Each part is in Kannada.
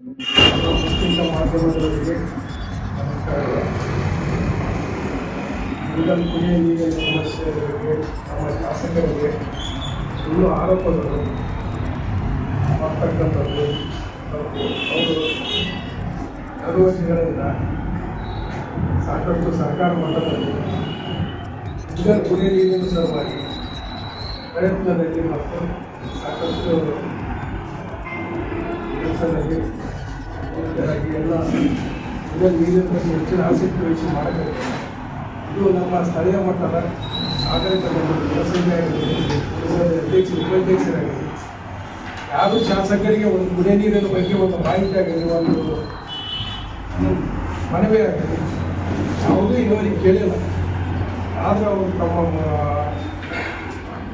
ಮುಸ್ಲಿಂ ಮಾಧ್ಯಮದವರಿಗೆ ನಮಸ್ಕಾರಗಳು ಈಗಲೂ ಕುಡಿಯ ನೀರಿನ ನಮ್ಮ ಶಾಸಕರಿಗೆ ಸುಳ್ಳು ಆರೋಪಗಳು ಮಾಡ್ತಕ್ಕಂಥದ್ದು ತಪ್ಪು ಅವರು ಎರಡು ಸಾಕಷ್ಟು ಸರ್ಕಾರ ಮಟ್ಟದಲ್ಲಿ ಈಗಲೂ ಕುಡಿಯ ನೀರಿನ ಸಲುವಾಗಿ ಪ್ರಯತ್ನದಲ್ಲಿ ಮತ್ತು ಸಾಕಷ್ಟು ಕೆಲಸದಲ್ಲಿ ಎಲ್ಲ ಇದರಲ್ಲಿ ನೀರಿನ ಬಗ್ಗೆ ಹೆಚ್ಚಿನ ಆಸಕ್ತಿ ವಹಿಸಿ ಮಾಡಬೇಕು. ಇದು ನಮ್ಮ ಸ್ಥಳೀಯ ಮಟ್ಟದ ಆಡಳಿತ ಮಂಡಳಿ ಜನಸಂಖ್ಯೆ ಆಗಿರ್ಬೋದು, ಪುರಸಭೆ ಅಧ್ಯಕ್ಷರು ಉಪಾಧ್ಯಕ್ಷರಾಗಿರ್ಬೋದು ಯಾರು ಶಾಸಕರಿಗೆ ಒಂದು ಕುಡಿಯ ನೀರಿನ ಬಗ್ಗೆ ಒಂದು ಮಾಹಿತಿ ಆಗಲಿ ಒಂದು ಮನವಿ ಆಗಲಿ ಯಾವುದೂ ಇನ್ನುವರೆಗೆ ಕೇಳಿಲ್ಲ. ಆದರೂ ಅವರು ತಮ್ಮ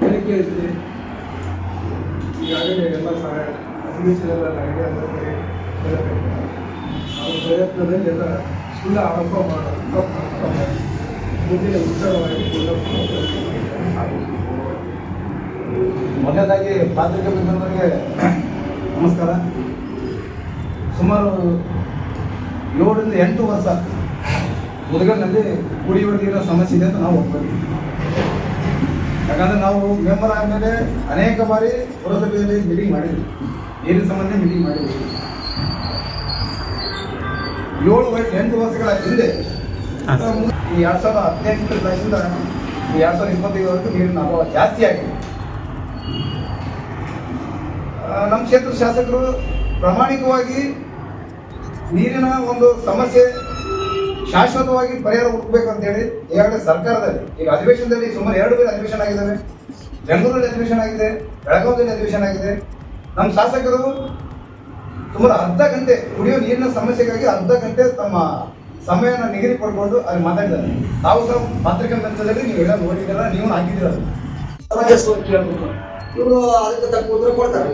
ಹೇಳಿಕೆಯಲ್ಲಿ ಈಗಾಗಲೇ ಎಲ್ಲ ಸಹಾಯ ಅಂತ ಐಡಿಯಾ ಹೇಳಬೇಕು. ನಾವು ಪ್ರಯತ್ನದಲ್ಲಿ ಎಲ್ಲ ಸುಳ್ಳ ಆರೋಪ ಮಾಡೋದು ಮುಂದಿನ ಉತ್ತರವಾಗಿ ಮೊದಲನೇದಾಗಿ ಪಾತ್ರಿಕೆ ಮಿತ್ರರಿಗೆ ನಮಸ್ಕಾರ. ಸುಮಾರು ಏಳರಿಂದ ಎಂಟು ವರ್ಷ ಮುದಗಲ್ನಲ್ಲಿ ಕುಡಿಯುವ ನೀರಿನ ಸಮಸ್ಯೆ ಇದೆ ಅಂತ ನಾವು ಒಪ್ಪಿದ್ವಿ ಯಾಕಂದ್ರೆ ನಾವು ಮೆಂಬರ್ ಆದಮೇಲೆ ಅನೇಕ ಬಾರಿ ಪುರಸಭೆಯಲ್ಲಿ ಮೀಟಿಂಗ್ ಮಾಡಿದ್ವಿ. ನೀರಿನ ಸಂಬಂಧ ಮೀಟಿಂಗ್ ಮಾಡಿದ್ವಿ. ಏಳು ಎಂಟು ವರ್ಷಗಳ ಹಿಂದೆ ಈ ಎರಡ್ ಸಾವಿರದ ಹದಿನೆಂಟು ಲಕ್ಷದ ಈ ಎರಡ್ ಸಾವಿರದ ಇಪ್ಪತ್ತೈದವರೆಗೂ ನೀರಿನ ಅಭಾವ ಜಾಸ್ತಿ ಆಗಿದೆ. ನಮ್ಮ ಕ್ಷೇತ್ರ ಶಾಸಕರು ಪ್ರಾಮಾಣಿಕವಾಗಿ ನೀರಿನ ಒಂದು ಸಮಸ್ಯೆ ಶಾಶ್ವತವಾಗಿ ಪರಿಹಾರ ಹುಡುಕಬೇಕು ಅಂತ ಹೇಳಿ ಈಗಾಗಲೇ ಸರ್ಕಾರದಲ್ಲಿ, ಈಗ ಅಧಿವೇಶನದಲ್ಲಿ ಸುಮಾರು ಎರಡು ಬೇರೆ ಅಧಿವೇಶನ ಆಗಿದ್ದಾವೆ. ಬೆಂಗಳೂರಲ್ಲಿ ಅಧಿವೇಶನ ಆಗಿದೆ, ಬೆಳಗಾವಿಯಲ್ಲಿ ಅಧಿವೇಶನ ಆಗಿದೆ. ನಮ್ಮ ಶಾಸಕರು ಸುಮಾರು ಅರ್ಧ ಗಂಟೆ ಕುಡಿಯುವ ನೀರಿನ ಸಮಸ್ಯೆಗಾಗಿ ಅರ್ಧ ಗಂಟೆ ತಮ್ಮ ಸಮಯನ ನಿಗದಿ ಪಡ್ಕೊಂಡು ಅಲ್ಲಿ ಮಾತಾಡಿದ್ದಾರೆ. ನಾವು ಸಹ ಪತ್ರಿಕಾ ಮಂಚದಲ್ಲಿ ನೀವು ಎಲ್ಲ ನೋಡಿದ್ದೀರ, ನೀವು ಹಾಕಿದ್ದೀರ? ಇವರು ಅದಕ್ಕೆ ತಕ್ಕ ಉತ್ತರ ಕೊಡ್ತಾರೆ.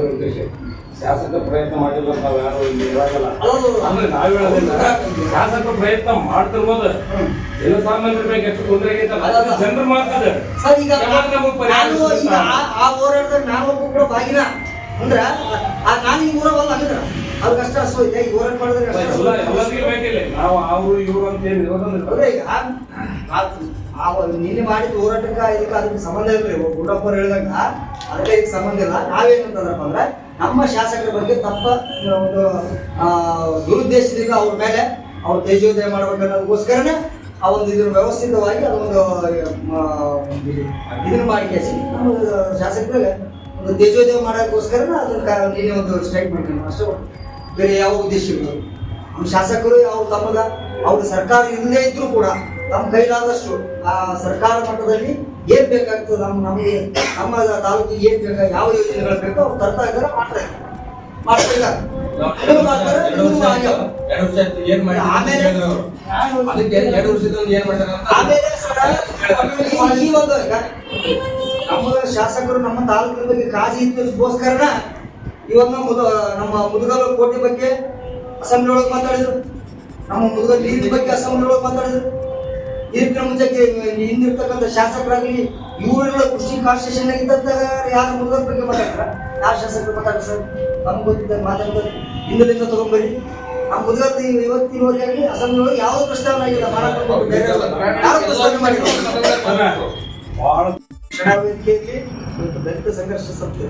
ಶಾಸಕ ಪ್ರಯತ್ನ ಮಾಡಿಲ್ಲ ನಾವು ಯಾರು ಇಲ್ಲಿ ಅಂದ್ರೆ ನಾವ್ ಹೇಳೋದಿಲ್ಲ ಶಾಸಕ ಪ್ರಯತ್ನ ಮಾಡ್ತಿರ್ಬೋದು. ಜನಸಾಮಾನ್ಯರ ಬಗ್ಗೆ ಎಷ್ಟು ತೊಂದರೆ ಆಗೈತಲ್ಲ ಜನರು ಮಾಡ್ತಾರೆ. ಸರ್ ಈಗ ನಾನು ಈಗ ಆ- ಕೂಡ ಅಂದ್ರ ಆ ನಾನು ಈ ಊರವಲ್ಲ ಅಂದ್ರೆ ಅವ್ರಿಗೆ ಅಷ್ಟು ಅಸೋ ಇದೆ ಈ ಹೋರಾಟ ಮಾಡಿದ್ರೆ ನಾವು ಅವರು ಇವರು ಅಂತ ಏನು ಇರೋದಿಲ್ಲ. ಅಂದ್ರೆ ಈಗ ಆ- ನಿನ್ನೆ ಮಾಡಿದ ಹೋರಾಟಕ್ಕೆ ಇದಕ್ಕೆ ಅದಕ್ಕೆ ಸಂಬಂಧ ಇರಲಿ. ಗುಂಡಪ್ಪರು ಹೇಳಿದಂಗ ಅದಕ್ಕೆ ಇದಕ್ಕೆ ಸಂಬಂಧ ಇಲ್ಲ. ನಾವೇನಂತಂದ್ರಪ್ಪ ಅಂದ್ರೆ ನಮ್ಮ ಶಾಸಕರ ಬಗ್ಗೆ ತಪ್ಪ ಒಂದು ದುರುದ್ದೇಶದಿಂದ ಅವ್ರ ಮೇಲೆ ಅವ್ರು ತೇಜೋದಯ ಮಾಡ್ಬೇಕನ್ನೋದಕ್ಕೋಸ್ಕರನೇ ಆ ಒಂದು ಇದ್ರ ವ್ಯವಸ್ಥಿತವಾಗಿ ಅದೊಂದು ಇದನ್ನು ಮಾಡಿ ಕೇಸಿ. ನಮ್ಮ ಶಾಸಕರಿಗೆ ಒಂದು ತೇಜೋದಯ ಮಾಡೋಕ್ಕೋಸ್ಕರ ಅದನ್ನ ನೀನೇ ಒಂದು ಸ್ಟ್ರೈಕ್ ಮಾಡ್ತೀನಿ ಅಷ್ಟು ಬೇರೆ ಯಾವ ಉದ್ದೇಶಗಳು ಇಲ್ಲ ನಮ್ಮ ಶಾಸಕರು, ಅವ್ರು ತಮ್ಮದ, ಅವ್ರ ಸರ್ಕಾರ ಇಲ್ಲದೇ ಇದ್ರು ಕೂಡ ನಮ್ಮ ಕೈಲಾದಷ್ಟು ಸರ್ಕಾರ ಮಟ್ಟದಲ್ಲಿ ಏನ್ ಬೇಕಾಗ್ತದೆ ನಮ್ಮ ನಮಗೆ ನಮ್ಮ ತಾಲೂಕಿಗೆ ಏನ್ ಬೇಕಾ ಯಾವ ಯೋಜನೆಗಳು ಬೇಕೋ ಅವ್ರು ತರ್ತಾ ಇದ್ದಾರೆ ಮಾಡ್ತಾ ಇದ್ದಾರೆ. ಮಾಡ್ತಾ ಇದ್ದಾರೆ. ನಮ್ಮ ಶಾಸಕರು ನಮ್ಮ ತಾಲೂಕಿನ ಬಗ್ಗೆ ಕಾಜಿ ಇದ್ದಕ್ಕೋಸ್ಕರನ ಇವನ್ನ ಮುದ ನಮ್ಮ ಮುದುಗಲು ಕೋಟೆ ಬಗ್ಗೆ ಅಸೆಂಬ್ಲಿ ಒಳಗೆ ಮಾತಾಡಿದ್ರು. ನಮ್ಮ ಮುದುಗಲ್ ನೀರಿನ ಬಗ್ಗೆ ಅಸೆಂಬ್ಲಿ ಒಳಗೆ ಮಾತಾಡಿದ್ರು. ಇದಕ್ಕಿಂತ ಮುಂಚೆ ಹಿಂದಿರ್ತಕ್ಕಂಥ ಶಾಸಕರಾಗಲಿ, ಇವರೆಲ್ಲ ಕೃಷಿ ಕಾನ್ಸ್ಟೇಷನ್ ಇದ್ದಂತ ಯಾರು ಮುಗಿದ ಬಗ್ಗೆ ಮಾತಾಡ್ತಾರ ಯಾರು ಶಾಸಕರು ಮಾತಾಡ್ತಾರೆ ಸರ್? ನಮ್ಗೆ ಗೊತ್ತಿದ್ದ ಮಾತಾಡ್ತಾರೆ ಹಿಂದಲಿಂದ ತಗೊಂಡ್ಬರಿ ಆ ಮುದುಗಲ್ ಇವತ್ತಿನವರೆಗೆ ಅಸೆಂಬ್ಲಿ ಯಾವುದೇ ಪ್ರಸ್ತಾವನೆ ಆಗಿಲ್ಲ ವೇದಿಕೆಯಲ್ಲಿ ಇವತ್ತು ದಲಿತ ಸಂಘರ್ಷ ಸಂಸ್ಥೆ.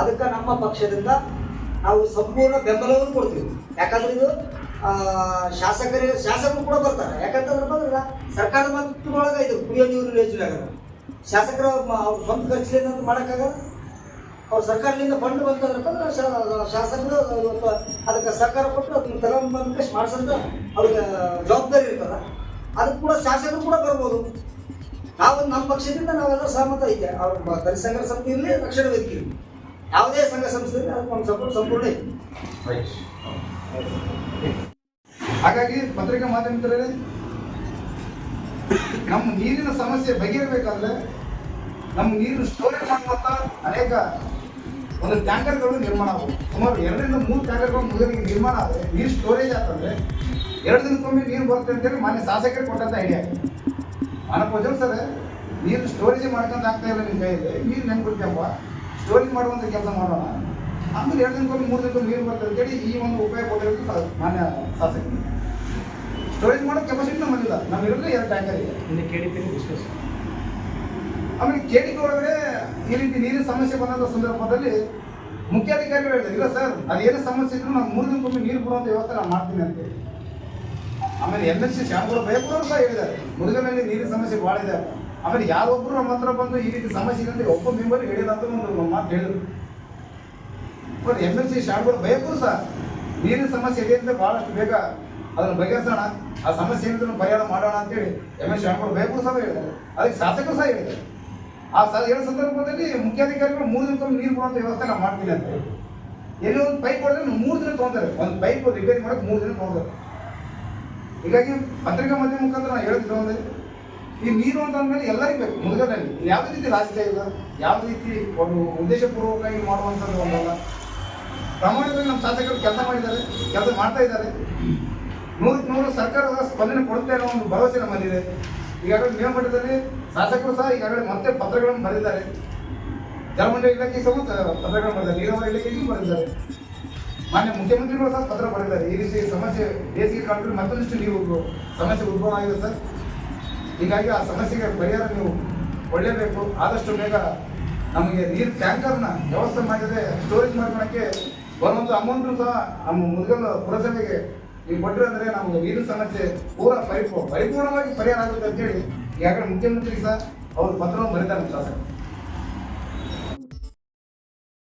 ಅದಕ್ಕೆ ನಮ್ಮ ಪಕ್ಷದಿಂದ ನಾವು ಸಂಪೂರ್ಣ ಬೆಂಬಲವನ್ನು ಕೊಡ್ತೀವಿ. ಯಾಕಂದ್ರೆ ಇದು ಆ, ಶಾಸಕರಿಗೆ ಶಾಸಕರು ಕೂಡ ಬರ್ತಾರೆ. ಯಾಕಂತಂದ್ರೆ ಬಂದ್ರಲ್ಲ ಸರ್ಕಾರದ ಮಟ್ಟದೊಳಗೆ ಇದು ಕುಡಿಯೋ ನೀರು ಯೋಜನೆ ಆಗಲ್ಲ. ಶಾಸಕರ ಅವ್ರ ಸ್ವಂತ ಖರ್ಚಿನಿಂದ ಅಂತ ಮಾಡೋಕ್ಕಾಗಲ್ಲ ಅವ್ರ ಸರ್ಕಾರದಿಂದ ಫಂಡ್ ಬಂತಂದ್ರೆ ಶಾಸಕರು ಅದಕ್ಕೆ ಸರ್ಕಾರ ಕೊಟ್ಟು ಅದನ್ನ ತಗೊಂಡು ಬಂದು ಮಾಡ್ಸಂತ ಅವ್ರಿಗೆ ಜವಾಬ್ದಾರಿ ಇರ್ತದ. ಅದಕ್ಕೆ ಕೂಡ ಶಾಸಕರು ಕೂಡ ಬರ್ಬೋದು. ನಾವು ನಮ್ಮ ಪಕ್ಷದಿಂದ ನಾವೆಲ್ಲ ಸಹಮತ ಐತೆ. ಅವ್ರ ದಲಿತ ಸಂಘ ಇರಲಿ ರಕ್ಷಣೆ ವೇದಿಕೆ ಇರಲಿ. ಯಾವುದೇ ಸಂಘ ಸಂಸ್ಥೆ ಅದಕ್ಕೆ ಒಂದು ಸಪೋರ್ಟ್ ಸಂಪೂರ್ಣ ಐತೆ. ಹಾಗಾಗಿ ಪತ್ರಿಕಾ ಮಾಧ್ಯಮದಲ್ಲಿ ನಮ್ಮ ನೀರಿನ ಸಮಸ್ಯೆ ಬಗೆಹರಬೇಕಾದ್ರೆ ನಮ್ಮ ನೀರು ಸ್ಟೋರೇಜ್ ಮಾಡುವಂತ ಅನೇಕ ಒಂದು ಟ್ಯಾಂಕರ್ಗಳು ನಿರ್ಮಾಣ ಆಗುವ ಸುಮಾರು ಎರಡರಿಂದ ಮೂರು ಟ್ಯಾಂಕರ್ಗಳು ಮೊದಲಿಗೆ ನಿರ್ಮಾಣ ಆದರೆ ನೀರು ಸ್ಟೋರೇಜ್ ಆಗ್ತಂದ್ರೆ ಎರಡು ದಿನಕ್ಕೊಮ್ಮೆ ನೀರು ಬರುತ್ತೆ ಅಂತೇಳಿ ಮಾನ್ಯ ಶಾಸಕರು ಕೊಟ್ಟಂತ ಐಡಿಯಾ ಮಾನಪ್ಪ ಸರ್, ನೀರು ಸ್ಟೋರೇಜ್ ಮಾಡ್ಕೊಂಡು ಆಗ್ತಾ ಇಲ್ಲ ನಿಮ್ಮ ಕೈಯಲ್ಲಿ, ನೀರು ನೆನ್ಪು ಬಿಡ್ತೇವ ಸ್ಟೋರೇಜ್ ಮಾಡುವಂಥ ಕೆಲಸ ಮಾಡೋಣ. ಆಮೇಲೆ ಎರಡು ದಿನಕ್ಕೊಮ್ಮೆ ಮೂರು ದಿನಕ್ಕೊಮ್ಮೆ ನೀರು ಬರ್ತದೆ ಅಂತೇಳಿ ಈ ಒಂದು ಉಪಯೋಗ ಕೊಟ್ಟಿರೋದು ಮಾನ್ಯ ಶಾಸಕರು. ಸ್ಟೋರೇಜ್ ಮಾಡೋ ಕೆಪಾಸಿಟಿ ನಮ್ಮಲ್ಲಿಲ್ಲ ಇರೋದ್ರೆ ಎರಡು ಟ್ಯಾಂಕರ್ ಇದೆ. ಡಿ ಕೇಳಿದ್ದೀನಿ ಡಿಸ್ಕಸ್ ಆಮೇಲೆ ಕೇಳಿಕೆ ಒಳಗಡೆ ಈ ರೀತಿ ನೀರಿನ ಸಮಸ್ಯೆ ಬಂದಂಥ ಸಂದರ್ಭದಲ್ಲಿ ಮುಖ್ಯಾಧಿಕಾರಿಗಳು ಹೇಳಿದ್ರು ಇಲ್ಲ ಸರ್ ಅದೇನು ಸಮಸ್ಯೆ ಇದ್ರು ನಾವು ಮೂರು ದಿನಕ್ಕೊಮ್ಮೆ ನೀರು ಬಿಡುವಂಥ ವ್ಯವಸ್ಥೆ ನಾನು ಮಾಡ್ತೀನಿ ಅಂತ ಹೇಳಿ. ಆಮೇಲೆ ಎಂ ಎಲ್ ಸಿ ಶ್ಯಾಮಗೌಡ ಭಯಪುರವ್ರು ಸಹ ಹೇಳಿದ್ದಾರೆ. ಮುದುಗನಲ್ಲಿ ನೀರಿನ ಸಮಸ್ಯೆ ಭಾಳ ಇದೆ. ಆಮೇಲೆ ಯಾರೊಬ್ಬರು ನಮ್ಮ ಹತ್ರ ಬಂದು ಈ ರೀತಿ ಸಮಸ್ಯೆ ಇದೆ ಒಬ್ಬ ಮೆಂಬರ್ ಹೇಳಿಲ್ಲ ಅಂತ ಒಂದು ಮಾತು ಹೇಳಿದ್ರು. But M L C Shyamagowda ಭಯಪಡೋರು ಸಹ ನೀರಿನ ಸಮಸ್ಯೆ ಇದೆ ಅಂತ ಭಾಳಷ್ಟು ಬೇಗ ಅದನ್ನು ಬಗೆಹರಿಸೋಣ. ಆ ಸಮಸ್ಯೆ ಏನಿದ್ರು ಪರಿಹಾರ ಮಾಡೋಣ ಅಂತೇಳಿ ಎಂ ಎಲ್ ಶ್ಯಾಮಗೌಡ ಭಯಪಡೋ ಸಹ ಹೇಳಿದ್ದಾರೆ. ಅದಕ್ಕೆ ಶಾಸಕರು ಸಹ ಹೇಳಿದ್ದಾರೆ. ಆ ಸ ಹೇಳೋ ಸಂದರ್ಭದಲ್ಲಿ ಮುಖ್ಯಾಧಿಕಾರಿಗಳು ಮೂರು ದಿನಕ್ಕೊಮ್ಮೆ ನೀರು ಕೊಡುವಂಥ ವ್ಯವಸ್ಥೆ ನಾವು ಮಾಡ್ತೀನಿ ಅಂತ ಹೇಳಿ. ಎಲ್ಲಿ ಒಂದು ಪೈಪ್ ಹೊಡೆದ್ರೆ ಮೂರು ದಿನ ತೊಗೊಂತಾರೆ. ಒಂದು ಪೈಪ್ ರಿಪೇರಿ ಮಾಡೋಕ್ಕೆ ಮೂರು ದಿನ ತೊಗೊಂತಾರೆ. ಹೀಗಾಗಿ ಪತ್ರಿಕಾ ಮಾಧ್ಯಮ ಮುಖಾಂತರ ನಾನು ಹೇಳ್ತಿದ್ದೆ ಒಂದು. ಈ ನೀರು ಅಂತ ಅಂದಮೇಲೆ ಎಲ್ಲರಿಗೂ ಬೇಕು. ಮುಳುಗದಲ್ಲಿ ಯಾವುದೇ ರೀತಿ ರಾಜಕೀಯ ಇಲ್ಲ ಯಾವುದೇ ರೀತಿ ಒಂದು ಉದ್ದೇಶಪೂರ್ವಕವಾಗಿ ಮಾಡುವಂಥದ್ದು ಒಂದಲ್ಲ. ಪ್ರಾಮಾಣಿಕವಾಗಿ ನಮ್ಮ ಶಾಸಕರು ಕೆಲಸ ಮಾಡಿದ್ದಾರೆ, ಕೆಲಸ ಮಾಡ್ತಾ ಇದ್ದಾರೆ. ನೂರಕ್ಕೆ ನೂರು ಸರ್ಕಾರದ ಸ್ಪಂದನೆ ಕೊಡುತ್ತೆ ಅನ್ನೋ ಒಂದು ಭರವಸೆ ನಮ್ಮಲ್ಲಿದೆ. ಈಗಾಗಲೇ ಮೇಲ್ಮಟ್ಟದಲ್ಲಿ ಶಾಸಕರು ಸಹ ಈಗಾಗಲೇ ಮತ್ತೆ ಪತ್ರಗಳನ್ನು ಬರೆದಿದ್ದಾರೆ. ಜಲಮಂಡಲ ಇಲಾಖೆ ಸಹ ಪತ್ರಗಳನ್ನು ಬರೆದಿದ್ದಾರೆ. ನೀರಾವರಿ ಇಲಾಖೆಗೂ ಬರೆದಿದ್ದಾರೆ. ಮಾನ್ಯ ಮುಖ್ಯಮಂತ್ರಿಗಳು ಸಹ ಪತ್ರ ಬರೆದಿದ್ದಾರೆ. ಈ ರೀತಿ ಸಮಸ್ಯೆ, ಬೇಸಿಗೆ ಕಾಲದಲ್ಲಿ ಮತ್ತೊಂದಿಷ್ಟು ನೀವು ಸಮಸ್ಯೆ ಉದ್ಭವ ಆಗಿದೆ ಸರ್. ಹೀಗಾಗಿ ಆ ಸಮಸ್ಯೆಗೆ ಪರಿಹಾರ ನೀವು ಒಳ್ಳೇಬೇಕು ಆದಷ್ಟು ಬೇಗ ನಮಗೆ ನೀರು ಟ್ಯಾಂಕರ್ನ ವ್ಯವಸ್ಥೆ ಮಾಡಿದರೆ, ಸ್ಟೋರೇಜ್ ಮಾಡ್ಕೊಳಕ್ಕೆ ಬರುವಂಥ ಅಮೌಂಟು ಸಹ ನಮ್ಮ ಮುದ್ಗಲ್ ಪುರಸಭೆಗೆ ನೀವು ಕೊಟ್ಟರೆ ಅಂದರೆ ನಮಗೆ ನೀರು ಸಮಸ್ಯೆ ಪೂರ ಪರಿಪೂ ಪರಿಪೂರ್ಣವಾಗಿ ಪರಿಹಾರ ಆಗುತ್ತೆ ಅಂತೇಳಿ ಯಾಕಂದ್ರೆ ಮುಖ್ಯಮಂತ್ರಿ ಸಹ ಅವ್ರ ಪತ್ರವನ್ನು ಬರೀತಾರೆ ಶಾಸಕರು.